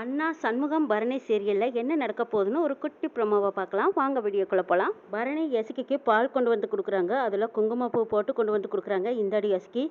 அண்ணா சண்முகம் பரணி சீரியலில் என்ன நடக்க போகுதுன்னு ஒரு குட்டி ப்ரொமோவை பார்க்கலாம். வாங்க வீடியோக்குள்ளே போகலாம் பரணி எசக்கிக்கு பால் கொண்டு வந்து கொடுக்குறாங்க. அதில் குங்குமப்பூ போட்டு கொண்டு வந்து கொடுக்குறாங்க. இந்தாடி எசக்கி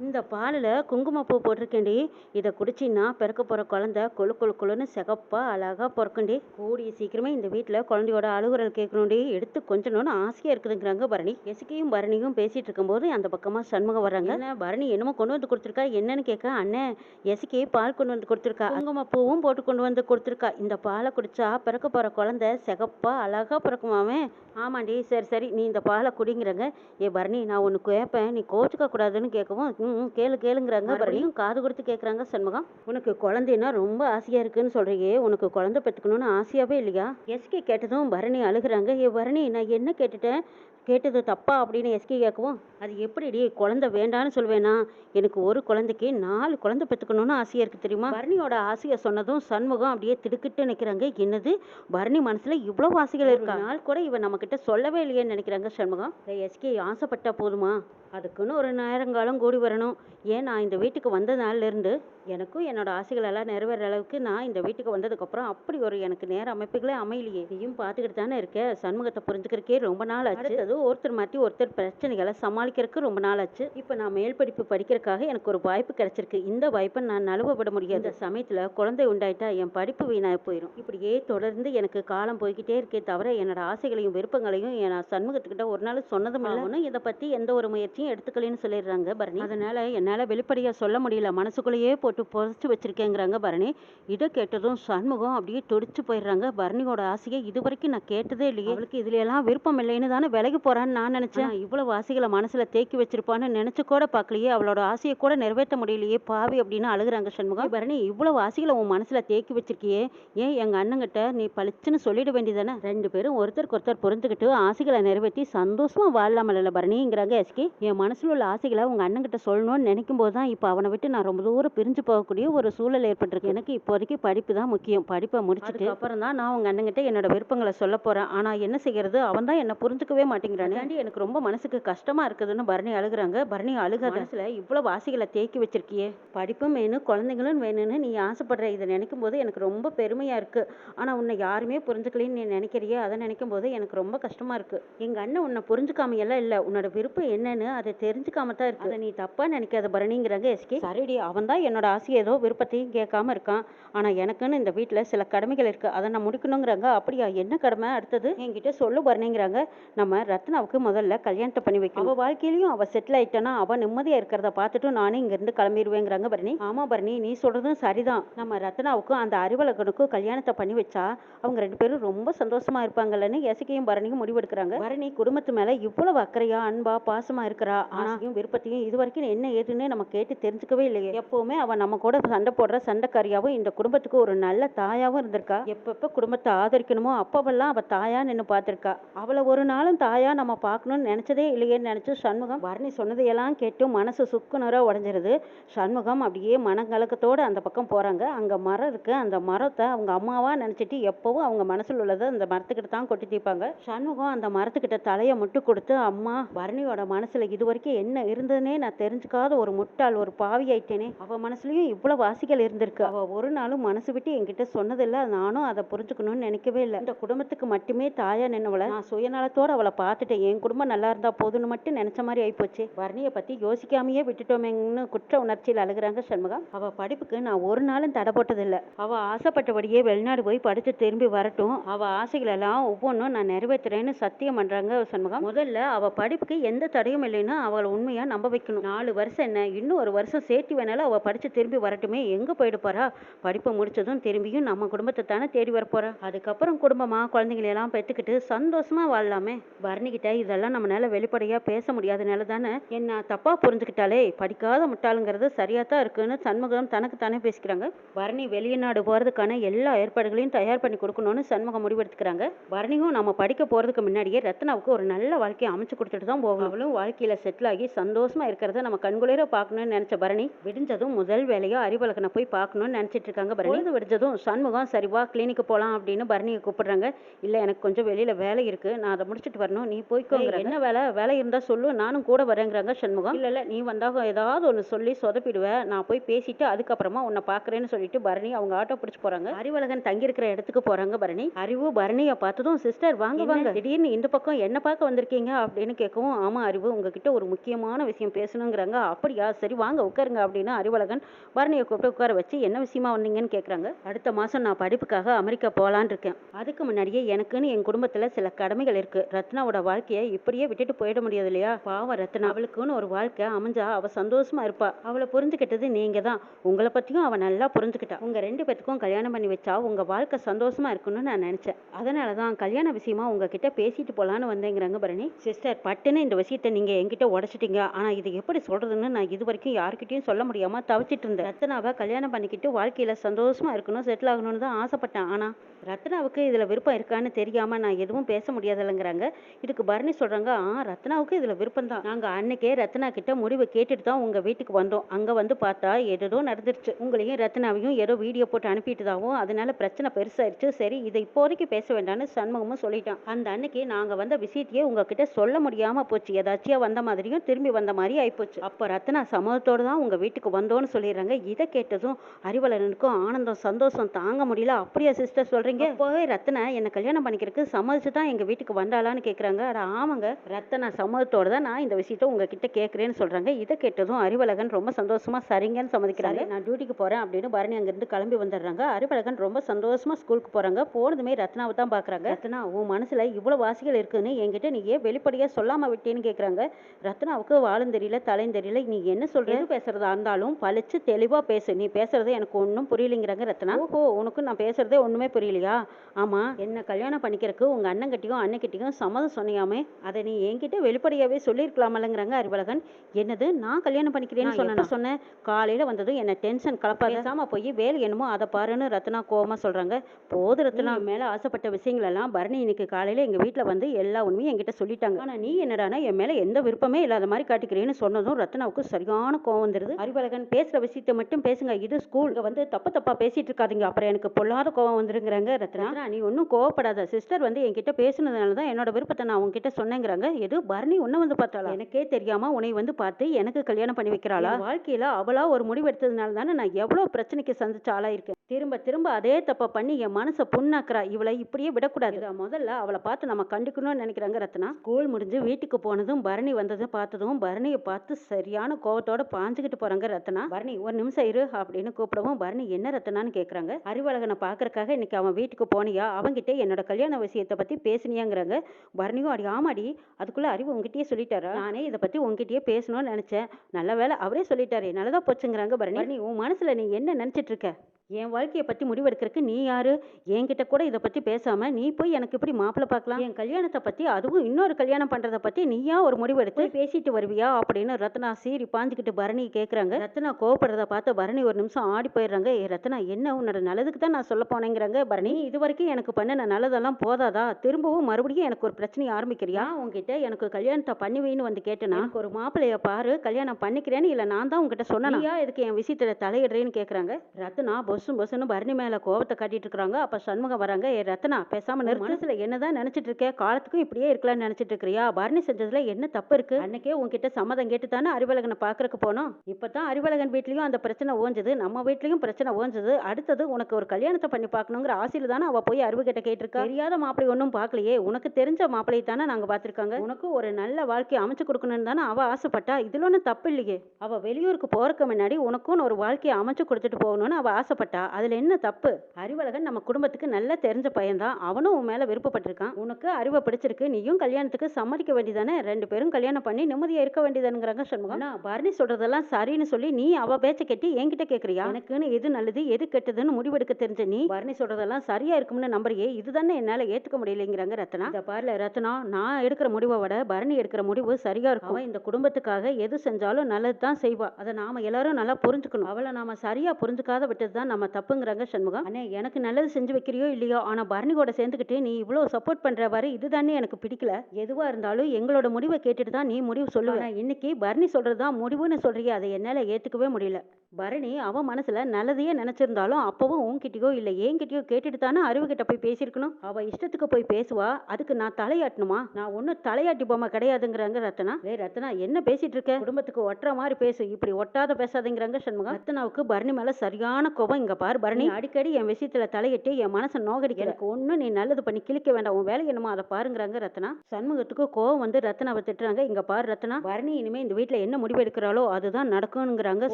இந்த பாலில் குங்குமப்பூ போட்டிருக்கேன்டி. இதை குடிச்சின்னா பிறக்க போகிற குழந்த கொழு கொழு கொழுன்னு சிகப்பாக அழகாக பிறக்குண்டி கூடிய சீக்கிரமே இந்த வீட்டில் குழந்தையோட அழுகுரல் கேட்கணும்டி. எடுத்து கொஞ்சணும்னு ஆசையாக இருக்குதுங்கிறாங்க பரணி. எசக்கியும் பரணியும் பேசிகிட்டு இருக்கும்போது அந்த பக்கமாக சண்முகம் வர்றாங்க. ஏன்னா பரணி என்னமோ கொண்டு வந்து கொடுத்துருக்கா? என்னன்னு கேட்க அண்ணன் எசக்கி பால் கொண்டு வந்து கொடுத்துருக்கா. குங்குமப்பூவும் போட்டு கொண்டு வந்து கொடுத்துருக்கா. இந்த பாலை குடிச்சா பிறக்க போகிற குழந்த சிகப்பாக அழகாக பிறக்குமாவே ஆமாண்டி சரி சரி நீ இந்த பாலை குடிங்கிறாங்க. ஏ பரணி நான் ஒன்று கேட்பேன் நீ கோச்சுக்க கூடாதுன்னு கேட்கவும் ம் கேளு கேளுங்கிறாங்க. பரணியும் காது கொடுத்து கேட்குறாங்க சண்முகம். உனக்கு குழந்தைன்னா ரொம்ப ஆசையாக இருக்குன்னு சொல்றியே. உனக்கு குழந்தை பெற்றுக்கணும்னு ஆசையாவே இல்லையா? எஸ்கே கேட்டதும் பரணி அழுகுறாங்க. ஏ பரணி நான் என்ன கேட்டுட்டேன்? கேட்டது தப்பா அப்படின்னு எஸ்கே கேட்கவும் அது எப்படிடி குழந்தை வேண்டான்னு சொல்வேனா? எனக்கு ஒரு குழந்தைக்கு நாலு குழந்தை பெற்றுக்கணும்னு ஆசையாக இருக்குது தெரியுமா? பரணியோட ஆசையை சொன்னதும் சண்முகம் அப்படியே திடுக்கிட்டு நிற்கிறாங்க என்னது? பரணி மனசில் இவ்வளோ ஆசைகள் இருக்கா? நாள் கூட இவன் நம்மக்கிட்ட சொல்லவே இல்லையேன்னு நினைக்கிறாங்க சண்முகம். எஸ்கே ஆசைப்பட்டா போதுமா? அதுக்குன்னு ஒரு நேரங்காலம் கூடி வரணும். ஏன் நான் இந்த வீட்டுக்கு வந்த நாள்லேருந்து எனக்கும் என்னோட ஆசைகள் எல்லாம் நிறைவேற அளவுக்கு நான் இந்த வீட்டுக்கு வந்ததுக்கப்புறம் அப்படி ஒரு எனக்கு நேர அமைப்புகளே அமையலையே. இதையும் பார்த்துக்கிட்டு தானே இருக்க சண்முகத்தை புரிஞ்சுக்கிறக்கே ரொம்ப நாள் ஆச்சு. அடுத்தது ஒருத்தர் மாற்றி ஒருத்தர் பிரச்சனைகளை சமாளிக்கிறதுக்கு ரொம்ப நாள் ஆச்சு. இப்போ நான் மேல் படிப்பு படிக்கிறதுக்காக எனக்கு ஒரு வாய்ப்பு கிடைச்சிருக்கு. இந்த வாய்ப்பை நான் நழுவ முடியாது. இந்த சமயத்தில் குழந்தை உண்டாயிட்டா என் படிப்பு வீணாக போயிடும் இப்படியே தொடர்ந்து எனக்கு காலம் போய்கிட்டே இருக்கே தவிர என்னோட ஆசைகளையும் விருப்பங்களையும் நான் சண்முகத்துக்கிட்ட ஒரு நாள் சொன்னதும் இல்லைன்னு இதை பற்றி எந்த ஒரு முயற்சியும் எடுத்துக்கலன்னு சொல்லிடுறாங்க பரணி. அதனால என்னால் வெளிப்படையாக சொல்ல முடியல. மனசுக்குள்ளேயே போட்டு புதைச்சு வச்சிருக்கேங்கிறாங்க பரணி. இதை கேட்டதும் சண்முகம் அப்படியே துடிச்சு போயிடுறாங்க. பரணியோட ஆசையை இது வரைக்கும் நான் கேட்டதே இல்லையே. அவளுக்கு இதுல எல்லாம் விருப்பம் இல்லைன்னு தானே விலகி போறான்னு நான் நினைச்சேன். இவ்வளவு ஆசைகளை மனசுல தேக்கி வச்சிருப்பான்னு நினைச்சு கூட பார்க்கலையே. அவளோட ஆசையை கூட நிறைவேற்ற முடியலையே. பாவி அப்படின்னு அழுகுறாங்க சண்முகம். பரணி இவ்வளவு ஆசைகளை உன் மனசுல தேக்கி வச்சிருக்கியே. ஏன் எங்க அண்ணங்கிட்ட நீ பளிச்சுன்னு சொல்லிட வேண்டியதானே ரெண்டு பேரும் ஒருத்தருக்கு ஒருத்தர் புரிஞ்சுக்கிட்டு ஆசைகளை நிறைவேற்றி சந்தோஷமா வாழலாமல்ல பரணிங்கிறாங்க எஸ்கே. என் மனசுல உள்ள ஆசைகளை உங்க அண்ணங்கிட்ட சொல்லணும்னு நினைக்கும் போது தான் இப்போ அவனை விட்டு நான் ரொம்ப தூரம் பிரிஞ்சு போகக்கூடிய ஒரு சூழல் ஏற்பட்டிருக்கு. எனக்கு இப்போதைக்கு படிப்பு தான் முக்கியம். படிப்பை முடிச்சுட்டு அப்புறம் தான் நான் உங்க அண்ணங்கிட்ட என்னோட விருப்பங்களை சொல்ல போறேன். ஆனா என்ன செய்யறது? அவன் தான் என்ன புரிஞ்சுக்கவே மாட்டேங்கிறானே. எனக்கு ரொம்ப மனசுக்கு கஷ்டமா இருக்குதுன்னு பரணி அழுகுறாங்க. பரணி அழுகாத மனசுல இவ்வளவு ஆசைகளை தேக்கி வச்சிருக்கியே. படிப்பும் வேணும் குழந்தைங்களும் வேணும்னு நீ ஆசைப்படுற இதை நினைக்கும் போது எனக்கு ரொம்ப பெருமையா இருக்கு. ஆனா உன்னை யாருமே புரிஞ்சுக்கலன்னு நீ நினைக்கிறியே? அதை நினைக்கும் போது எனக்கு ரொம்ப கஷ்டமா இருக்கு. எங்க அண்ணன் உன்னை புரிஞ்சுக்காம எல்லாம் இல்ல. உன்னோட விருப்பம் என்னன்னு அதை தெரிஞ்சுக்காம தான் இருக்கு. அதை நீ தப்பா நினைக்காத பரணிங்கிறாங்க எஸ்கே. சரிடி அவன் தான் என்னோட ஆசை ஏதோ விருப்பத்தையும் கேட்காம இருக்கான். ஆனா எனக்குன்னு இந்த வீட்டில் சில கடமைகள் இருக்கு. அதை நான் முடிக்கணுங்கிறாங்க. அப்படியா? என்ன கடமை? அடுத்தது என்கிட்ட சொல்லு பரணிங்கிறாங்க நம்ம ரத்னாவுக்கு முதல்ல கல்யாணத்தை பண்ணி வைக்கணும். அவ வாழ்க்கையிலயும் அவ செட்டில் ஆயிட்டானா? அவ நிம்மதியா இருக்கிறத பார்த்துட்டு நானே இங்க இருந்து கிளம்பிடுவேங்கிறாங்க பரணி. ஆமா பரணி நீ சொல்றதும் சரிதான். நம்ம ரத்னாவுக்கும் அந்த அறிவலகனுக்கும் கல்யாணத்தை பண்ணி வச்சா அவங்க ரெண்டு பேரும் ரொம்ப சந்தோஷமா இருப்பாங்கல்லன்னு எசக்கையும் பரணியும் முடிவெடுக்கிறாங்க. பரணி குடும்பத்து மேல இவ்வளவு அக்கறையா அன்பா பாசமா இருக்கிறா. ஆனாயும் விருப்பத்தையும் இது வரைக்கும் என்ன ஏதுன்னு நம்ம கேட்டு தெரிஞ்சுக்கவே இல்லையே. எப்பவுமே அவன் நம்ம கூட சண்டை போடுற சண்டைக்காரியாவும் இந்த குடும்பத்துக்கு ஒரு நல்ல தாயாவும் இருந்திருக்கா? எப்பப்ப குடும்பத்தை ஆதரிக்கணுமோ அப்பவெல்லாம் அவ தாயா நின்று பார்த்திருக்கா. அவளை ஒரு நாளும் தாயா நம்ம பார்க்கணும்னு நினைச்சதே இல்லையேன்னு நினைச்சு சண்முகம் வரணி சொன்னதையெல்லாம் கேட்டு மனசு சுக்குநூறா உடஞ்சிருது. சண்முகம் அப்படியே மனங்கலக்கத்தோடு அந்த பக்கம் போறாங்க. அங்க மரம் இருக்கு. அந்த மரத்தை அவங்க அம்மாவா நினைச்சிட்டு எப்பவும் அவங்க மனசுல உள்ளதை அந்த மரத்துக்கிட்ட தான் கொட்டி தீப்பாங்க. சண்முகம் அந்த மரத்துக்கிட்ட தலையை முட்டு கொடுத்து அம்மா வரணியோட மனசுல இது வரைக்கும் என்ன இருந்ததுன்னே நான் தெரிஞ்சுக்காத ஒரு முட்டாள் ஒரு பாவி ஆயிட்டேனே. அவ மனசுலயும் இவ்வளோ வாசிகள் இருந்திருக்கு. அவள் ஒரு நாளும் மனசு விட்டு என்கிட்ட சொன்னதில்லை. நானும் அதை புரிஞ்சுக்கணும்னு நினைக்கவே இல்லை. இந்த குடும்பத்துக்கு மட்டுமே தாயா நின்னவளை நான் சுயநலத்தோடு அவளை பார்த்துட்டேன். என் குடும்பம் நல்லா இருந்தால் போதும்னு மட்டும் நினச்ச மாதிரி ஆயிப்போச்சு. வர்ணியை பற்றி யோசிக்காமையே விட்டுட்டோமேங்கன்னு குற்ற உணர்ச்சியில் அழுகுறாங்க சண்முகம் அவள் படிப்புக்கு நான் ஒரு நாளும் தடை போட்டதில்லை. அவள் ஆசைப்பட்டபடியே வெளிநாடு போய் படித்து திரும்பி வரட்டும். அவள் ஆசைகளெல்லாம் ஒவ்வொன்றும் நான் நிறைவேற்றுறேன்னு சத்தியம் பண்ணுறாங்க சண்முகம் முதல்ல அவள் படிப்புக்கு எந்த தடையும் இல்லைன்னு அவளை உண்மையாக நம்ப வைக்கணும். நாலு வருஷம் என்ன? இன்னும் ஒரு வருஷம் சேர்த்து வேணாலும் அவள் படித்து திரும்பி வரட்டுமே? எங்க போயிட போறா? படிப்பை முடிச்சதும் திரும்பியும் நம்ம குடும்பத்தை தானே தேடி வர அதுக்கப்புறம் குடும்பமா? குழந்தைங்களை எல்லாம் பெற்றுக்கிட்டு சந்தோஷமா வாழலாமே? பரணிக்கிட்ட இதெல்லாம் நம்மளால வெளிப்படையாக பேச முடியாதனால தானே என்ன தப்பாக புரிஞ்சுக்கிட்டாலே? படிக்காத முட்டாளுங்கிறது சரியாக தான் இருக்குன்னு சண்முகம் தனக்கு தானே பேசிக்கிறாங்க. பரணி வெளிநாடு போறதுக்கான எல்லா ஏற்பாடுகளையும் தயார் பண்ணி கொடுக்கணும்னு சண்முகம் முடிவெடுத்துக்கிறாங்க. பரணியும் நம்ம படிக்க போறதுக்கு முன்னாடியே ரத்னாவுக்கு ஒரு நல்ல வாழ்க்கையை அமைச்சு கொடுத்துட்டு தான் போகணும். அவளும் செட்டில் ஆகி சந்தோஷமா இருக்கிறத நம்ம கண்குளிர பார்க்கணும்னு நினைச்ச பரணி விடிஞ்சதும் முதல் வேலையா அறிவழகனை போய் பார்க்கணும்னு நினைச்சிட்டு இருக்காங்க. பரணி. பொழுது விடிஞ்சதும் சண்முகம் சரி வா கிளினிக்கு போலாம் அப்படின்னு பரணியை கூப்பிடுறாங்க. இல்ல எனக்கு கொஞ்சம் வெளியில வேலை இருக்கு. நான் அதை முடிச்சிட்டு வரணும். நீ போய்க்கோங்கிற என்ன வேலை? வேலை இருந்தா சொல்லு. நானும் கூட வரேங்கிறாங்க சண்முகம். இல்ல இல்ல நீ வந்தாக ஏதாவது ஒன்று சொல்லி சொதப்பிடுவேன் நான் போய் பேசிட்டு அதுக்கப்புறமா உன்னை பார்க்கறேன்னு சொல்லிட்டு பரணி அவங்க ஆட்டோ பிடிச்சு போறாங்க. அறிவழகன் தங்கியிருக்கிற இடத்துக்கு போறாங்க பரணி. அறிவு பரணியை பார்த்ததும் சிஸ்டர் வாங்க வாங்க. திடீர்னு இந்த பக்கம் என்ன பார்க்க வந்திருக்கீங்க அப்படின்னு கேட்கவும் ஆமா அறிவு உங்ககிட்ட ஒரு முக்கியமான விஷயம் பேசணுங்கிறாங்க. அப்படியா? சரி வாங்க உட்காருங்க அப்படின்னு அறிவழகன் பரணியை கூப்பிட்டு உட்கார வச்சு என்ன விஷயமா வந்தீங்கன்னு கேட்குறாங்க அடுத்த மாதம் நான் படிப்புக்காக அமெரிக்கா போகலான்னு இருக்கேன். அதுக்கு முன்னாடியே எனக்குன்னு என் குடும்பத்தில் சில கடமைகள் இருக்குது ரத்னாவோட வாழ்க்கையை இப்படியே விட்டுட்டு போயிட முடியாது இல்லையா? பாவம் ரத்னா. அவளுக்குன்னு ஒரு வாழ்க்கை அமைஞ்சா அவள் சந்தோஷமா இருப்பா. அவளை புரிஞ்சுக்கிட்டது நீங்கள் தான். உங்களை பற்றியும் அவள் நல்லா புரிஞ்சுக்கிட்டா. உங்கள் ரெண்டு பேத்துக்கும் கல்யாணம் பண்ணி வச்சா உங்கள் வாழ்க்கை சந்தோஷமா இருக்கும்னு நான் நினச்சேன். அதனால தான் கல்யாண விஷயமா உங்ககிட்ட பேசிட்டு போகலான்னு வந்தேங்கிறாங்க பரணி. சிஸ்டர் பட்டுன்னு இந்த விஷயத்தை நீங்கள் என்கிட்ட உடச்சிட்டீங்க. ஆனால் இது எப்படி சொல்கிறதுன்னு நான் இது வரைக்கும் யாருக்கிட்டையும் சொல்ல முடியாமல் தவிச்சிட்டு இருந்தேன் ரத்னாவை கல்யாணம் பண்ணிக்கிட்டு வாழ்க்கையில சந்தோஷமா இருக்கணும் செட்டில் ஆகணும்னு தான் ஆசைப்பட்டேன். ஆனா ரத்னாவுக்கு இதுல விருப்பம் இருக்கான்னு தெரியாம நான் எதுவும் பேச முடியாதுல்லங்கிறாங்க இதுக்கு பரணி சொல்றாங்க ஆ ரத்னாவுக்கு இதுல விருப்பம் தான். நாங்க அன்னைக்கே ரத்னா கிட்ட முடிவு கேட்டுட்டு தான் உங்க வீட்டுக்கு வந்தோம். அங்க வந்து பார்த்தா ஏதோ நடந்துருச்சு. உங்களையும் ரத்னாவையும் ஏதோ வீடியோ போட்டு அனுப்பிட்டுதாவும் அதனால பிரச்சனை பெருசாயிருச்சு. சரி இதை இப்போதைக்கு பேச வேண்டாம்னு சண்முகமும் சொல்லிட்டான். அந்த அன்னைக்கு நாங்க வந்த விஷயத்தையே உங்ககிட்ட சொல்ல முடியாம போச்சு. ஏதாச்சியா வந்த மாதிரியும் திரும்பி வந்த மாதிரி ஆயிப்போச்சு. அப்ப ரத்னா சமூகத்தோட தான் உங்க வீட்டுக்கு வந்தோன்னு சொல்லிடுறாங்க இதை கேட்டதும் அறிவலனுக்கும் ஆனந்தம் சந்தோஷம் தாங்க முடியல. அப்படியா சிஸ்டர் சொல்றீங்க? அப்போவே ரத்னா என்ன கல்யாணம் பண்ணிக்கிறதுக்கு சம்மதிச்சு தான் எங்க வீட்டுக்கு வந்தாளான்னு கேக்குறாங்க. அட ஆமாங்க. ரத்னா சம்மதத்தோட தான் நான் இந்த விஷயத்த உங்ககிட்ட கேட்கறேன்னு சொல்றாங்க. இதை கேட்டதும் அறிவழகன் ரொம்ப சந்தோஷமா சரிங்கன்னு சம்மதிக்கிறாங்க. நான் டியூட்டிக்கு போறேன் அப்படின்னு பரணி அங்கிருந்து கிளம்பி வந்துடுறாங்க. அறிவழகன் ரொம்ப சந்தோஷமா ஸ்கூலுக்கு போறாங்க. போனதுமே ரத்னாவை தான் பாக்குறாங்க. ரத்னா உன் மனசுல இவ்வளவு வாசிகள் இருக்குன்னு என்கிட்ட நீ ஏன் வெளிப்படையா சொல்லாம விட்டேன்னு கேக்குறாங்க. ரத்னாவுக்கு வாழும் தெரியல தலையும் தெரியல. நீ என்ன சொல்ற? எது பேசுறதா இருந்தாலும் பளிச்சு தெளிவா பேசு. நீ பேசுறது எனக்கு ஒன்றும் புரியலைங்கிறாங்க ரத்னா. ஓஹோ உனக்கு நான் பேசுறதே ஒண்ணுமே புரியலையா? ஆமா என்ன கல்யாணம் பண்ணிக்கிறதுக்கு உங்க அண்ணன்கிட்டயும் அண்ணன்கிட்டயும் சம்மதம் சொன்னியாமே. அதை நீ என்கிட்ட வெளிப்படையாவே சொல்லியிருக்கலாமல்லங்கிறாங்க அறிவழகன் என்னது? நான் கல்யாணம் பண்ணிக்கிறேன்னு சொன்னேன்? சொன்னேன் காலையில வந்ததும் என்ன டென்ஷன் கலப்பாத? பேசாம போய் வேலை என்னமோ அதை பாருன்னு ரத்னா கோவமா சொல்றாங்க. போது ரத்னா மேல ஆசைப்பட்ட விஷயங்கள் எல்லாம் பரணி இன்னைக்கு காலையில எங்க வீட்ல வந்து எல்லா உண்மையும் என்கிட்ட சொல்லிட்டாங்க. ஆனா நீ என்னடானா என் மேல எந்த விருப்பமே இல்லாத மாதிரி காட்டிக்கிறேன்னு சொன்னதும் ரத்னாவுக்கு சரியான கோவம் வந்துருது. அறிவழகன் பேசுற விஷயத்தை மட்டும் பேசுங்க. இது ஸ்கூல் வந்து தப்பு தப்பா பேசிட்டு இருக்காதீங்க. அப்புறம் எனக்கு பொல்லாத கோவம் வந்துருங்கிறாங்க ரத்னா. நீ ஒன்றும் கோவப்படாத. சிஸ்டர் வந்து என்கிட்ட பேசுனதுனால தான் என்னோட விருப்பத்தை நான் உன்கிட்ட சொன்னேங்கிறாங்க. எது? பரணி உன்னை வந்து பார்த்தாளா? எனக்கே தெரியாம உன்னை வந்து பார்த்து எனக்கு கல்யாணம் பண்ணி வைக்கிறாளா? வாழ்க்கையில அவளா ஒரு முடிவு எடுத்ததுனால தானே நான் எவ்வளவு பிரச்சனைக்கு சந்திச்ச ஆளா இருக்கேன். திரும்ப திரும்ப அதே தப்ப பண்ணி என் மனசை புண்ணாக்குறா. இவளை இப்படியே விடக்கூடாது. முதல்ல அவளை பார்த்து நம்ம கண்டுக்கணும்னு நினைக்கிறாங்க ரத்னா. ஸ்கூல் முடிஞ்சு வீட்டுக்கு போனதும் பரணி வந்ததும் பார்த்ததும் பரணியை பார்த்து சரியான கோவத்தோட பாஞ்சுக்கிட்டு போறாங்க ரத்னா. பரணி ஒரு நிமிஷம் இரு அப்படின்னு கூப்பிடவும் பரணி என்ன ரத்தனான்னு கேட்குறாங்க அறிவழகனை பார்க்கறக்காக இன்னைக்கு அவன் வீட்டுக்கு போனியா? அவங்கிட்ட என்னோட கல்யாண விஷயத்தை பற்றி பேசுனியாங்கிறாங்க. பரணியும் அடி ஆமாடி அதுக்குள்ளே அறிவு உங்ககிட்டயே சொல்லிட்டாரா? நானே இதை பற்றி உங்ககிட்டயே பேசணும்னு நினச்சேன். நல்ல வேலை அவரே சொல்லிட்டாரு. நல்லதா போச்சுங்கிறாங்க பரணி. பரணி உன் மனசில் நீ என்ன நினச்சிட்டு இருக்க? என் வாழ்க்கையை பத்தி முடிவெடுக்கிறதுக்கு நீ யாரு? என்கிட்ட கூட இதை பத்தி பேசாம நீ போய் எனக்கு இப்படி மாப்பிள்ளை பார்க்கலாம். என் கல்யாணத்தை பத்தி அதுவும் இன்னொரு கல்யாணம் பண்றத பத்தி நீயா ஒரு முடிவு எடுத்து பேசிட்டு வருவியா? அப்படின்னு ரத்னா சீறி பாஞ்சுக்கிட்டு பரணி கேக்குறாங்க. ரத்னா கோவப்படுறத பார்த்து பரணி ஒரு நிமிஷம் ஆடி போயிடுறாங்க. ஏ ரத்னா என்ன உன்னோட நல்லதுக்கு தான் நான் சொல்ல போனேங்கிறாங்க பரணி? இது வரைக்கும் எனக்கு பண்ணின நல்லதெல்லாம் போதாதா? திரும்பவும் மறுபடியும் எனக்கு ஒரு பிரச்சனையை ஆரம்பிக்கிறியா? உன்கிட்ட எனக்கு கல்யாணத்தை பண்ணுவீன்னு வந்து கேட்டேனா? ஒரு மாப்பிள்ளைய பாரு. கல்யாணம் பண்ணிக்கிறேன்னு இல்ல நான் தான் உங்ககிட்ட சொன்னேன்? நீயா இதுக்கு என் விஷயத்துல தலையிடுறேன்னு கேக்குறாங்க? ரத்னா பொசும் பொசுன்னு பரணி மேல கோவத்தை காட்டிட்டு இருக்காங்க அப்ப சண்முகம் வராங்க ஏ ரத்னா பேசாம நிறுத்து. மனசுல என்னதான் நினைச்சிட்டு இருக்க? காலத்துக்கும் இப்படியே இருக்கலாம்னு நினைச்சிட்டு இருக்கிறியா? பரணி செஞ்சதுல என்ன தப்பு இருக்கு? அன்னைக்கே உன்கிட்ட சம்மதம் கேட்டு தானே அறிவழகனை பாக்குறதுக்கு போனோம். இப்பதான் அறிவழகன் வீட்லயும் அந்த பிரச்சனை ஓஞ்சது. நம்ம வீட்லயும் பிரச்சனை ஓஞ்சது. அடுத்தது உனக்கு ஒரு கல்யாணத்தை பண்ணி பார்க்கணுங்கிற ஆசையில தானே அவ போய் அறிவு கிட்ட கேட்டிருக்கா? தெரியாத மாப்பிள்ளை ஒன்றும் பார்க்கலையே. உனக்கு தெரிஞ்ச மாப்பிள்ளையை தானே நாங்க பார்த்திருக்காங்க. உனக்கு ஒரு நல்ல வாழ்க்கையை அமைச்சு கொடுக்கணும்னு தானே அவ ஆசைப்பட்டா? இதுல ஒன்றும் தப்பு இல்லையே. அவ வெளியூருக்கு போறதுக்கு முன்னாடி உனக்கும் ஒரு வாழ்க்கையை அமைச்சு கொடுத்துட்டு போகணும்னு அவ ஆசைப்பட்டா. அதுல என்ன தப்பு? அறிவழகன் நம்ம குடும்பத்துக்கு நல்லா தெரிஞ்ச பையன்தான். அவனும் உன் மேல விருப்பப்பட்டிருக்கான். உனக்கு அறிவை பிடிச்சிருக்கு. நீயும் கல்யாணத்துக்கு சம்மதிக்க வேண்டியதானே? ரெண்டு பேரும் கல்யாணம் பண்ணி நிம்மதியா இருக்க வேண்டியதானுங்கிறாங்க சண்முகம். ஆனா, பரணி சொல்றதெல்லாம் சரின்னு சொல்லி நீ அவ பேச்ச கேட்டு என்கிட்ட கேக்குறியா? எனக்குன்னு எது நல்லது எது கெட்டதுன்னு முடிவெடுக்க தெரிஞ்ச நீ பரணி சொல்றதெல்லாம் சரியா இருக்கும்னு நம்புறியே? இதுதானே என்னால ஏத்துக்க முடியலைங்கிறாங்க ரத்னா. இந்த பாருல ரத்னா நான் எடுக்கிற முடிவை விட பரணி எடுக்கிற முடிவு சரியா இருக்கும். அவன் இந்த குடும்பத்துக்காக எது செஞ்சாலும் நல்லது தான் செய்வா. அதை நாம எல்லாரும் நல்லா புரிஞ்சுக்கணும். அவளை நாம சரியா புரிஞ்சுக்காத விட்டது தான் நம்ம தப்புங்கிறாங்க சண்முகம். அண்ணே எனக்கு நல்லது செஞ்சு வைக்கிறியோ இல்லையோ? ஆனா பரணி கூட சேர்ந்துக்கிட்டு நீ இவ்வளோ சப்போர்ட் பண்ற வரை இதுதானே எனக்கு பிடிக்கல. எதுவா இருந்தாலும் எங்களோட முடிவை கேட்டுட்டு தான் நீ முடிவு சொல்லுவேன் இன்னைக்கு பரணி சொல்றதுதான் முடிவுன்னு சொல்கிறீங்க அதை என்னால ஏத்துக்கவே முடியல. பரணி அவன் மனசுல நல்லதையே நினைச்சிருந்தாலும் அப்பவும் உன்கிட்டயோ இல்ல என்கிட்டயோ கேட்டுட்டு தானே அறிவு கிட்ட போய் பேசியிருக்கணும்? அவ இஷ்டத்துக்கு போய் பேசுவா அதுக்கு நான் தலையாட்டணுமா? நான் ஒன்னும் தலையாட்டி பொம்மை கிடையாதுங்கிறாங்க ரத்னா ஏய் ரத்னா என்ன பேசிட்டு இருக்க குடும்பத்துக்கு ஒட்டுற மாதிரி பேசு இப்படி ஒட்டாத பேசாதீங்கிறாங்க சண்முகம். ரத்னாவுக்கு பரணி மேல சரியான கோபம். இங்க பாரு பரணி. அடிக்கடி என் விஷயத்துல தலையிட்டு என் மனசை நோகடிக்க எனக்கு ஒன்னும் நீ நல்லது பண்ணி கிழிக்க வேண்டாம். உன் வேலை என்னமோ அதை பாருங்கிறாங்க ரத்னா சண்முகத்துக்கு கோவம் வந்து ரத்னாவை திட்டுறாங்க. இங்க பாரு ரத்னா பரணி இனிமே இந்த வீட்ல என்ன முடிவு எடுக்கிறாளோ அதுதான் நடக்கும்ங்கிறாங்க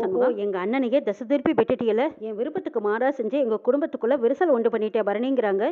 சண்முகம். எங்க அண்ணனையே திசை திருப்பி விட்டுட்டியல? என் விருப்பத்துக்கு மாறா செஞ்சு எங்க குடும்பத்துக்குள்ள விரிசல் உண்டு பண்ணிட்டே பரணிங்கிறாங்க